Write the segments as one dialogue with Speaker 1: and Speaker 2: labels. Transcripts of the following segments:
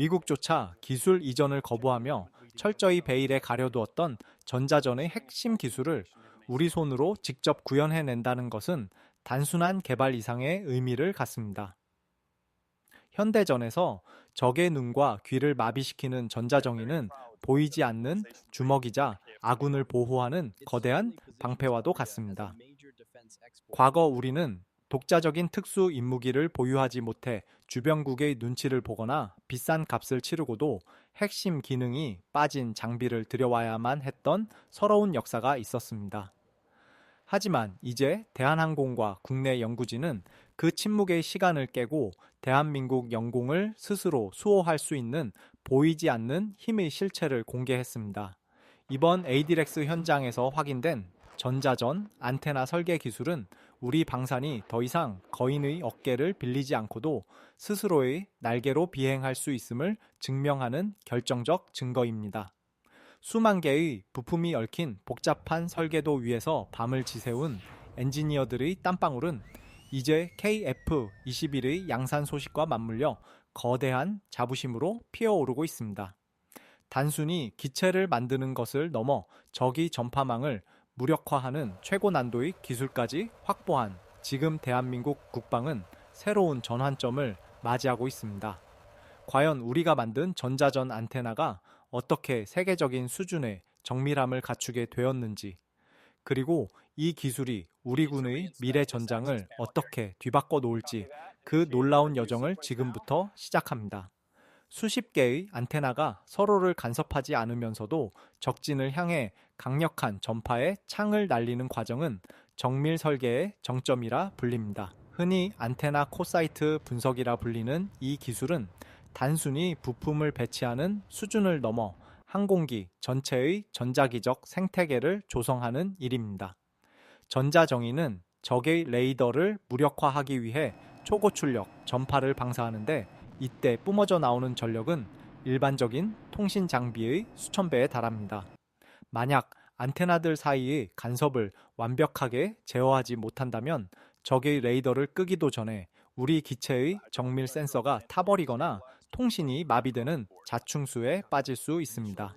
Speaker 1: 미국조차 기술 이전을 거부하며 철저히 베일에 가려두었던 전자전의 핵심 기술을 우리 손으로 직접 구현해낸다는 것은 단순한 개발 이상의 의미를 갖습니다. 현대전에서 적의 눈과 귀를 마비시키는 전자정의는 보이지 않는 주먹이자 아군을 보호하는 거대한 방패와도 같습니다. 과거 우리는 독자적인 특수 임무기를 보유하지 못해 주변국의 눈치를 보거나 비싼 값을 치르고도 핵심 기능이 빠진 장비를 들여와야만 했던 서러운 역사가 있었습니다. 하지만 이제 대한항공과 국내 연구진은 그 침묵의 시간을 깨고 대한민국 영공을 스스로 수호할 수 있는 보이지 않는 힘의 실체를 공개했습니다. 이번 에이디렉스 현장에서 확인된 전자전 안테나 설계 기술은 우리 방산이 더 이상 거인의 어깨를 빌리지 않고도 스스로의 날개로 비행할 수 있음을 증명하는 결정적 증거입니다. 수만 개의 부품이 얽힌 복잡한 설계도 위에서 밤을 지새운 엔지니어들의 땀방울은 이제 KF-21의 양산 소식과 맞물려 거대한 자부심으로 피어오르고 있습니다. 단순히 기체를 만드는 것을 넘어 적이 전파망을 무력화하는 최고 난도의 기술까지 확보한 지금 대한민국 국방은 새로운 전환점을 맞이하고 있습니다. 과연 우리가 만든 전자전 안테나가 어떻게 세계적인 수준의 정밀함을 갖추게 되었는지, 그리고 이 기술이 우리 군의 미래 전장을 어떻게 뒤바꿔 놓을지 그 놀라운 여정을 지금부터 시작합니다. 수십 개의 안테나가 서로를 간섭하지 않으면서도 적진을 향해 강력한 전파의 창을 날리는 과정은 정밀 설계의 정점이라 불립니다. 흔히 안테나 코사이트 분석이라 불리는 이 기술은 단순히 부품을 배치하는 수준을 넘어 항공기 전체의 전자기적 생태계를 조성하는 일입니다. 전자정의는 적의 레이더를 무력화하기 위해 초고출력 전파를 방사하는데 이때 뿜어져 나오는 전력은 일반적인 통신 장비의 수천 배에 달합니다. 만약 안테나들 사이의 간섭을 완벽하게 제어하지 못한다면 적의 레이더를 끄기도 전에 우리 기체의 정밀 센서가 타버리거나 통신이 마비되는 자충수에 빠질 수 있습니다.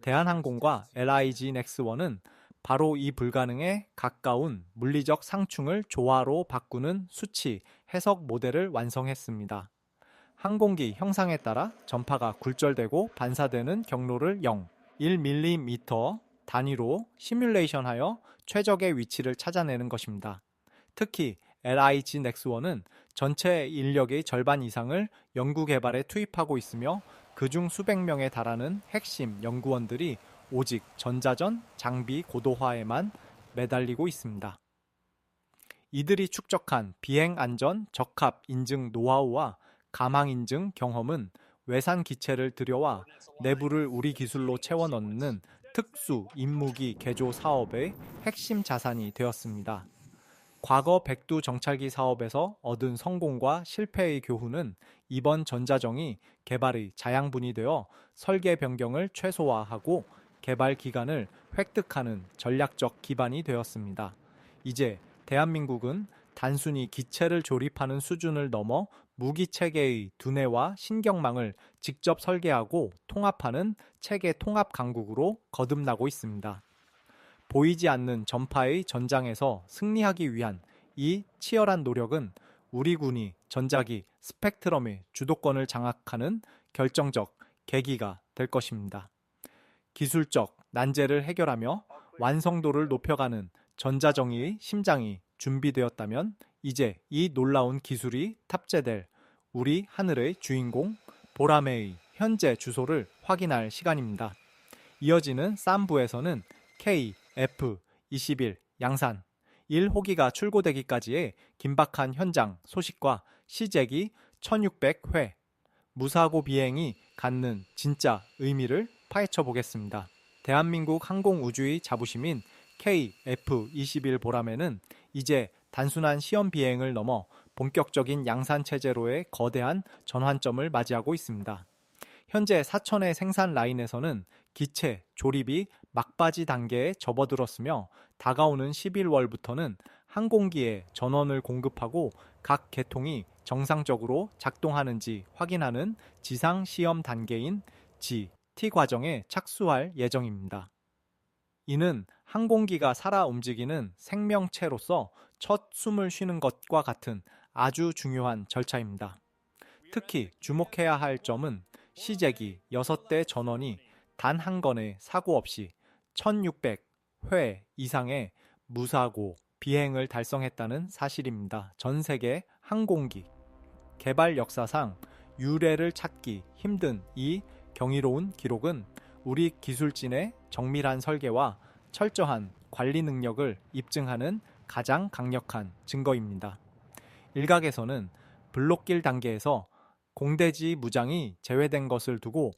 Speaker 1: 대한항공과 LIG 넥스원은 바로 이 불가능에 가까운 물리적 상충을 조화로 바꾸는 수치 해석 모델을 완성했습니다. 항공기 형상에 따라 전파가 굴절되고 반사되는 경로를 0, 1mm 단위로 시뮬레이션하여 최적의 위치를 찾아내는 것입니다. 특히 LIG 넥스원은 전체 인력의 절반 이상을 연구 개발에 투입하고 있으며 그중 수백 명에 달하는 핵심 연구원들이 오직 전자전 장비 고도화에만 매달리고 있습니다. 이들이 축적한 비행 안전 적합 인증 노하우와 가망 인증 경험은 외산 기체를 들여와 내부를 우리 기술로 채워 넣는 특수 임무기 개조 사업의 핵심 자산이 되었습니다. 과거 백두 정찰기 사업에서 얻은 성공과 실패의 교훈은 이번 전자정이 개발의 자양분이 되어 설계 변경을 최소화하고 개발 기간을 획득하는 전략적 기반이 되었습니다. 이제 대한민국은 단순히 기체를 조립하는 수준을 넘어 무기 체계의 두뇌와 신경망을 직접 설계하고 통합하는 체계 통합 강국으로 거듭나고 있습니다. 보이지 않는 전파의 전장에서 승리하기 위한 이 치열한 노력은 우리 군이 전자기 스펙트럼의 주도권을 장악하는 결정적 계기가 될 것입니다. 기술적 난제를 해결하며 완성도를 높여가는 전자정의의 심장이 준비되었다면 이제 이 놀라운 기술이 탑재될 우리 하늘의 주인공 보라매의 현재 주소를 확인할 시간입니다. 이어지는 쌈부에서는 KF21 양산 1호기가 출고되기까지의 긴박한 현장 소식과 시제기 1600회 무사고 비행이 갖는 진짜 의미를 파헤쳐 보겠습니다. 대한민국 항공우주의 자부심인 KF-21 보람에는 이제 단순한 시험 비행을 넘어 본격적인 양산 체제로의 거대한 전환점을 맞이하고 있습니다. 현재 사천의 생산 라인에서는 기체 조립이 막바지 단계에 접어들었으며 다가오는 11월부터는 항공기에 전원을 공급하고 각 계통이 정상적으로 작동하는지 확인하는 지상 시험 단계인 G-T 과정에 착수할 예정입니다. 이는 항공기가 살아 움직이는 생명체로서 첫 숨을 쉬는 것과 같은 아주 중요한 절차입니다. 특히 주목해야 할 점은 시제기 6대 전원이 단 한 건의 사고 없이 1600회 이상의 무사고 비행을 달성했다는 사실입니다. 전 세계 항공기 개발 역사상 유례를 찾기 힘든 이 경이로운 기록은 우리 기술진의 정밀한 설계와 철저한 관리 능력을 입증하는 가장 강력한 증거입니다. 일각에서는 블록길 단계에서 공대지 무장이 제외된 것을 두고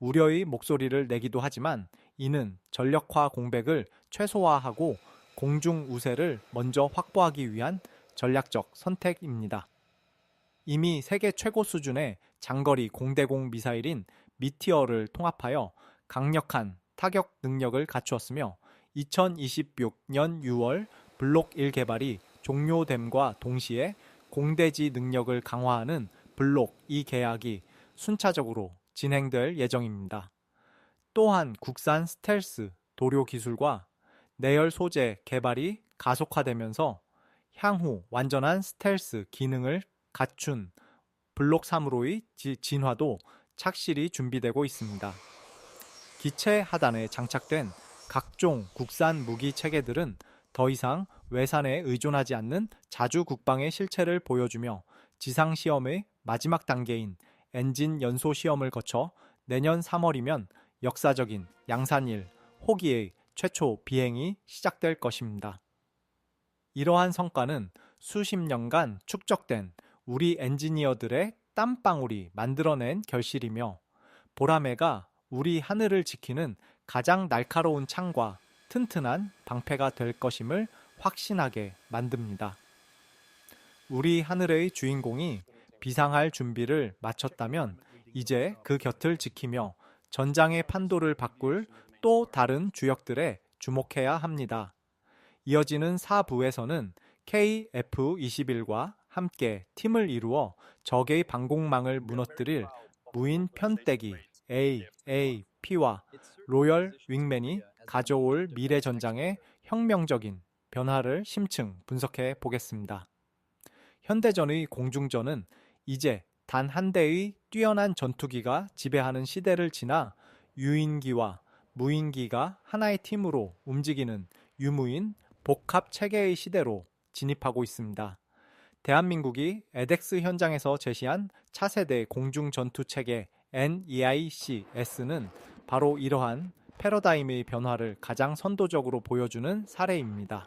Speaker 1: 우려의 목소리를 내기도 하지만 이는 전력화 공백을 최소화하고 공중 우세를 먼저 확보하기 위한 전략적 선택입니다. 이미 세계 최고 수준의 장거리 공대공 미사일인 미티어를 통합하여 강력한 타격 능력을 갖추었으며 2026년 6월 블록 1 개발이 종료됨과 동시에 공대지 능력을 강화하는 블록 2 계약이 순차적으로 진행될 예정입니다. 또한 국산 스텔스 도료 기술과 내열 소재 개발이 가속화되면서 향후 완전한 스텔스 기능을 갖춘 블록 3으로의 진화도 착실히 준비되고 있습니다. 기체 하단에 장착된 각종 국산 무기 체계들은 더 이상 외산에 의존하지 않는 자주 국방의 실체를 보여주며 지상 시험의 마지막 단계인 엔진 연소 시험을 거쳐 내년 3월이면 역사적인 양산일 호기의 최초 비행이 시작될 것입니다. 이러한 성과는 수십 년간 축적된 우리 엔지니어들의 땀방울이 만들어낸 결실이며 보라매가 우리 하늘을 지키는 가장 날카로운 창과 튼튼한 방패가 될 것임을 확신하게 만듭니다. 우리 하늘의 주인공이 비상할 준비를 마쳤다면 이제 그 곁을 지키며 전장의 판도를 바꿀 또 다른 주역들에 주목해야 합니다. 이어지는 4부에서는 KF-21과 함께 팀을 이루어 적의 방공망을 무너뜨릴 무인 편대기 AAP와 로열 윙맨이 가져올 미래 전장의 혁명적인 변화를 심층 분석해 보겠습니다. 현대전의 공중전은 이제 단 한 대의 뛰어난 전투기가 지배하는 시대를 지나 유인기와 무인기가 하나의 팀으로 움직이는 유무인 복합 체계의 시대로 진입하고 있습니다. 대한민국이 에덱스 현장에서 제시한 차세대 공중 전투 체계 NEICS는 바로 이러한 패러다임의 변화를 가장 선도적으로 보여주는 사례입니다.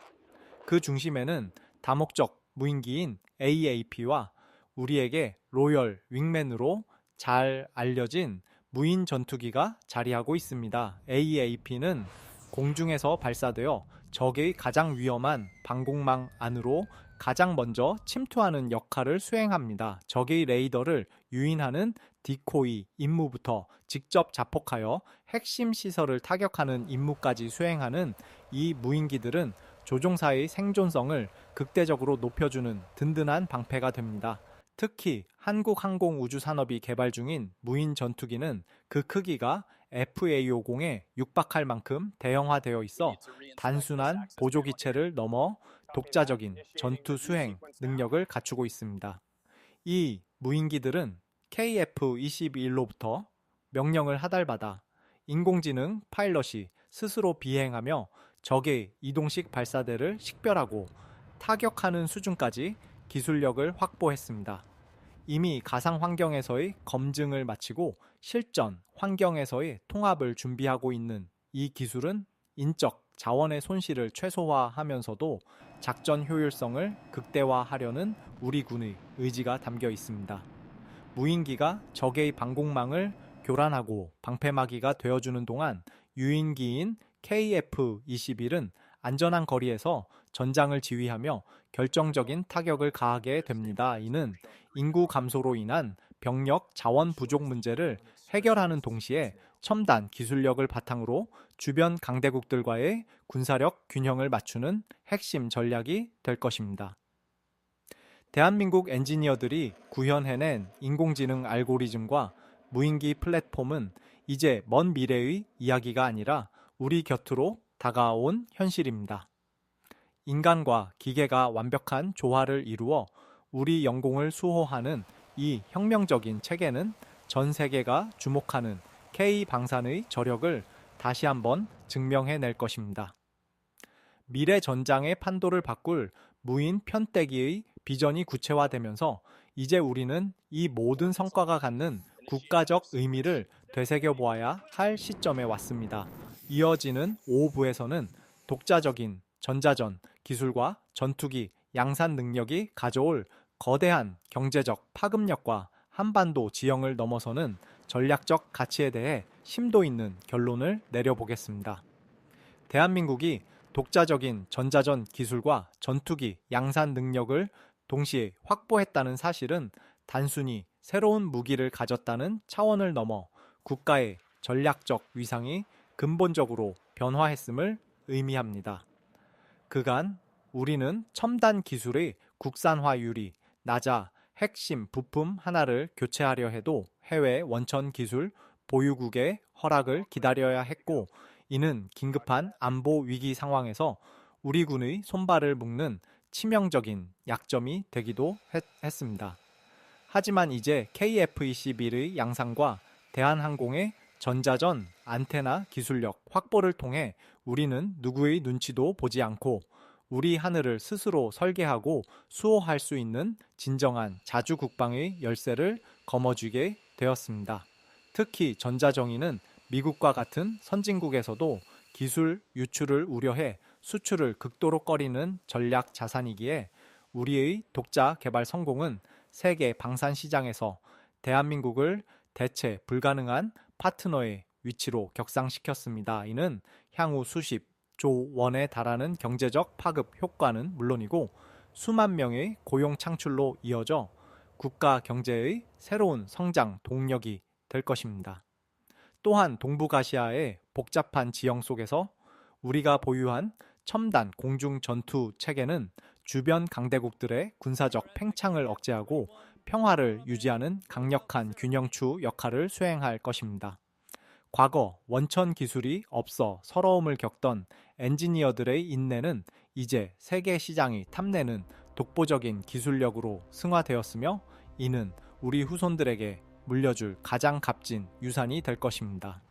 Speaker 1: 그 중심에는 다목적 무인기인 AAP와 우리에게 로열 윙맨으로 잘 알려진 무인 전투기가 자리하고 있습니다. AAP는 공중에서 발사되어 적의 가장 위험한 방공망 안으로 가장 먼저 침투하는 역할을 수행합니다. 적의 레이더를 유인하는 디코이 임무부터 직접 자폭하여 핵심 시설을 타격하는 임무까지 수행하는 이 무인기들은 조종사의 생존성을 극대적으로 높여주는 든든한 방패가 됩니다. 특히 한국항공우주산업이 개발 중인 무인 전투기는 그 크기가 FA50에 육박할 만큼 대형화되어 있어 단순한 보조기체를 넘어 독자적인 전투 수행 능력을 갖추고 있습니다. 이 무인기들은 KF-21로부터 명령을 하달받아 인공지능 파일럿이 스스로 비행하며 적의 이동식 발사대를 식별하고 타격하는 수준까지 기술력을 확보했습니다. 이미 가상 환경에서의 검증을 마치고 실전 환경에서의 통합을 준비하고 있는 이 기술은 인적 자원의 손실을 최소화하면서도 작전 효율성을 극대화하려는 우리 군의 의지가 담겨 있습니다. 무인기가 적의 방공망을 교란하고 방패막이가 되어주는 동안 유인기인 KF-21은 안전한 거리에서 전장을 지휘하며 결정적인 타격을 가하게 됩니다. 이는 인구 감소로 인한 병력 자원 부족 문제를 해결하는 동시에 첨단 기술력을 바탕으로 주변 강대국들과의 군사력 균형을 맞추는 핵심 전략이 될 것입니다. 대한민국 엔지니어들이 구현해낸 인공지능 알고리즘과 무인기 플랫폼은 이제 먼 미래의 이야기가 아니라 우리 곁으로 다가온 현실입니다. 인간과 기계가 완벽한 조화를 이루어 우리 영공을 수호하는 이 혁명적인 체계는 전 세계가 주목하는 K 방산의 저력을 다시 한번 증명해 낼 것입니다. 미래 전장의 판도를 바꿀 무인 편대기의 비전이 구체화되면서 이제 우리는 이 모든 성과가 갖는 국가적 의미를 되새겨 보아야 할 시점에 왔습니다. 이어지는 5부에서는 독자적인 전자전 기술과 전투기 양산 능력이 가져올 거대한 경제적 파급력과 한반도 지형을 넘어서는 전략적 가치에 대해 심도 있는 결론을 내려보겠습니다. 대한민국이 독자적인 전자전 기술과 전투기 양산 능력을 동시에 확보했다는 사실은 단순히 새로운 무기를 가졌다는 차원을 넘어 국가의 전략적 위상이 근본적으로 변화했음을 의미합니다. 그간 우리는 첨단 기술의 국산화율이 낮아 핵심 부품 하나를 교체하려 해도 해외 원천 기술 보유국의 허락을 기다려야 했고 이는 긴급한 안보 위기 상황에서 우리 군의 손발을 묶는 치명적인 약점이 되기도 했, 습니다. 하지만 이제 KF-21의 양상과 대한항공의 전자전 안테나 기술력 확보를 통해 우리는 누구의 눈치도 보지 않고 우리 하늘을 스스로 설계하고 수호할 수 있는 진정한 자주 국방의 열쇠를 거머쥐게 되었습니다. 특히 전자정의는 미국과 같은 선진국에서도 기술 유출을 우려해 수출을 극도로 꺼리는 전략 자산이기에 우리의 독자 개발 성공은 세계 방산 시장에서 대한민국을 대체 불가능한 파트너의 위치로 격상시켰습니다. 이는 향후 수십 조 원에 달하는 경제적 파급 효과는 물론이고 수만 명의 고용 창출로 이어져 국가 경제의 새로운 성장 동력이 될 것입니다. 또한 동북아시아의 복잡한 지형 속에서 우리가 보유한 첨단 공중 전투 체계는 주변 강대국들의 군사적 팽창을 억제하고 평화를 유지하는 강력한 균형추 역할을 수행할 것입니다. 과거 원천 기술이 없어 서러움을 겪던 엔지니어들의 인내는 이제 세계 시장이 탐내는 독보적인 기술력으로 승화되었으며 이는 우리 후손들에게 물려줄 가장 값진 유산이 될 것입니다.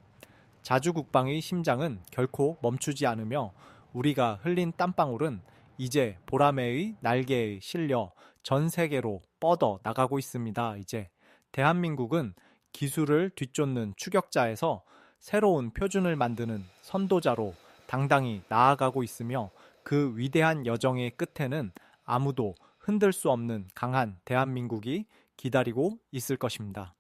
Speaker 1: 자주국방의 심장은 결코 멈추지 않으며 우리가 흘린 땀방울은 이제 보라매의 날개에 실려 전 세계로 뻗어 나가고 있습니다. 이제 대한민국은 기술을 뒤쫓는 추격자에서 새로운 표준을 만드는 선도자로 당당히 나아가고 있으며 그 위대한 여정의 끝에는 아무도 흔들 수 없는 강한 대한민국이 기다리고 있을 것입니다.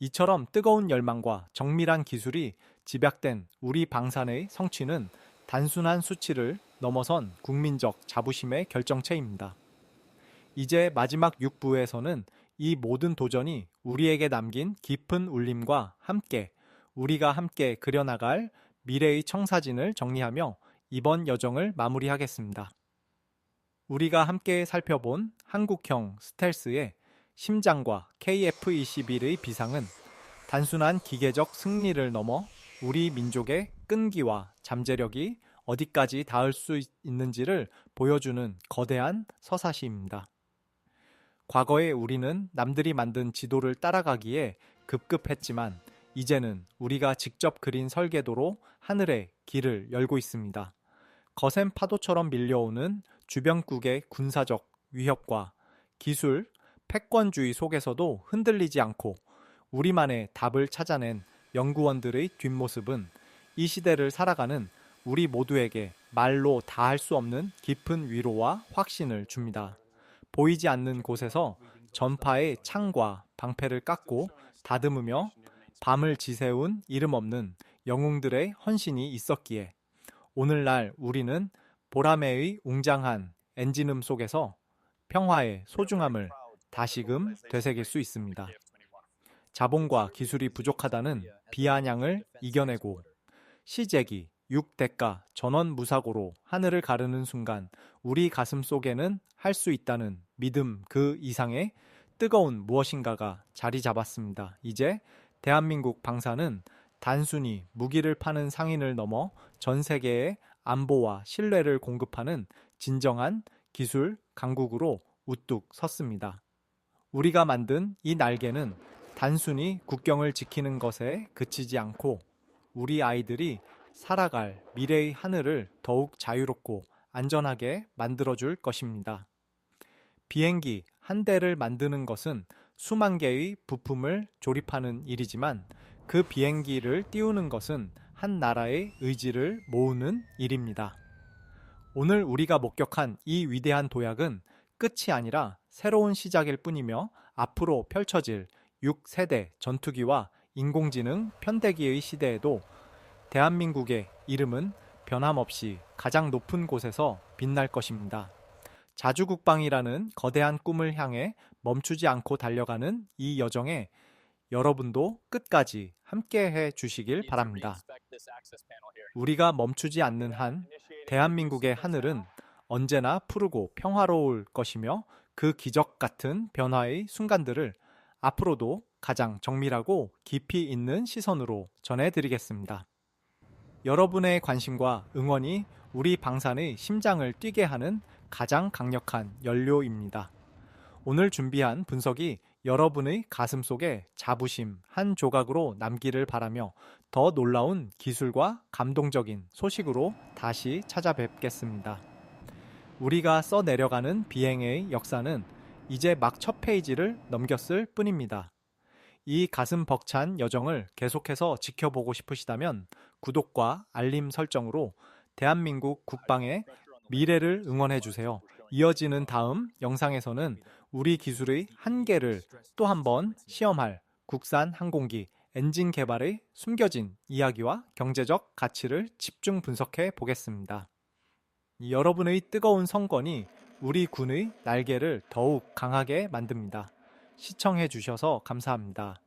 Speaker 1: 이처럼 뜨거운 열망과 정밀한 기술이 집약된 우리 방산의 성취는 단순한 수치를 넘어선 국민적 자부심의 결정체입니다. 이제 마지막 6부에서는 이 모든 도전이 우리에게 남긴 깊은 울림과 함께 우리가 함께 그려나갈 미래의 청사진을 정리하며 이번 여정을 마무리하겠습니다. 우리가 함께 살펴본 한국형 스텔스의 심장과 KF-21의 비상은 단순한 기계적 승리를 넘어 우리 민족의 끈기와 잠재력이 어디까지 닿을 수 있는지를 보여주는 거대한 서사시입니다. 과거에 우리는 남들이 만든 지도를 따라가기에 급급했지만 이제는 우리가 직접 그린 설계도로 하늘에 길을 열고 있습니다. 거센 파도처럼 밀려오는 주변국의 군사적 위협과 기술, 패권주의 속에서도 흔들리지 않고 우리만의 답을 찾아낸 연구원들의 뒷모습은 이 시대를 살아가는 우리 모두에게 말로 다 할 수 없는 깊은 위로와 확신을 줍니다. 보이지 않는 곳에서 전파의 창과 방패를 깎고 다듬으며 밤을 지새운 이름 없는 영웅들의 헌신이 있었기에 오늘날 우리는 보라매의 웅장한 엔진음 속에서 평화의 소중함을 다시금 되새길 수 있습니다. 자본과 기술이 부족하다는 비아냥을 이겨내고 시제기 6대가 전원 무사고로 하늘을 가르는 순간 우리 가슴 속에는 할 수 있다는 믿음 그 이상의 뜨거운 무엇인가가 자리 잡았습니다. 이제 대한민국 방사는 단순히 무기를 파는 상인을 넘어 전 세계에 안보와 신뢰를 공급하는 진정한 기술 강국으로 우뚝 섰습니다. 우리가 만든 이 날개는 단순히 국경을 지키는 것에 그치지 않고 우리 아이들이 살아갈 미래의 하늘을 더욱 자유롭고 안전하게 만들어줄 것입니다. 비행기 한 대를 만드는 것은 수만 개의 부품을 조립하는 일이지만 그 비행기를 띄우는 것은 한 나라의 의지를 모으는 일입니다. 오늘 우리가 목격한 이 위대한 도약은 끝이 아니라 새로운 시작일 뿐이며 앞으로 펼쳐질 6세대 전투기와 인공지능 편대기의 시대에도 대한민국의 이름은 변함없이 가장 높은 곳에서 빛날 것입니다. 자주국방이라는 거대한 꿈을 향해 멈추지 않고 달려가는 이 여정에 여러분도 끝까지 함께 해 주시길 바랍니다. 우리가 멈추지 않는 한 대한민국의 하늘은 언제나 푸르고 평화로울 것이며 그 기적 같은 변화의 순간들을 앞으로도 가장 정밀하고 깊이 있는 시선으로 전해드리겠습니다. 여러분의 관심과 응원이 우리 방산의 심장을 뛰게 하는 가장 강력한 연료입니다. 오늘 준비한 분석이 여러분의 가슴 속에 자부심 한 조각으로 남기를 바라며 더 놀라운 기술과 감동적인 소식으로 다시 찾아뵙겠습니다. 우리가 써내려가는 비행의 역사는 이제 막 첫 페이지를 넘겼을 뿐입니다. 이 가슴 벅찬 여정을 계속해서 지켜보고 싶으시다면 구독과 알림 설정으로 대한민국 국방의 미래를 응원해 주세요. 이어지는 다음 영상에서는 우리 기술의 한계를 또 한 번 시험할 국산 항공기 엔진 개발의 숨겨진 이야기와 경제적 가치를 집중 분석해 보겠습니다. 여러분의 뜨거운 성권이 우리 군의 날개를 더욱 강하게 만듭니다. 시청해 주셔서 감사합니다.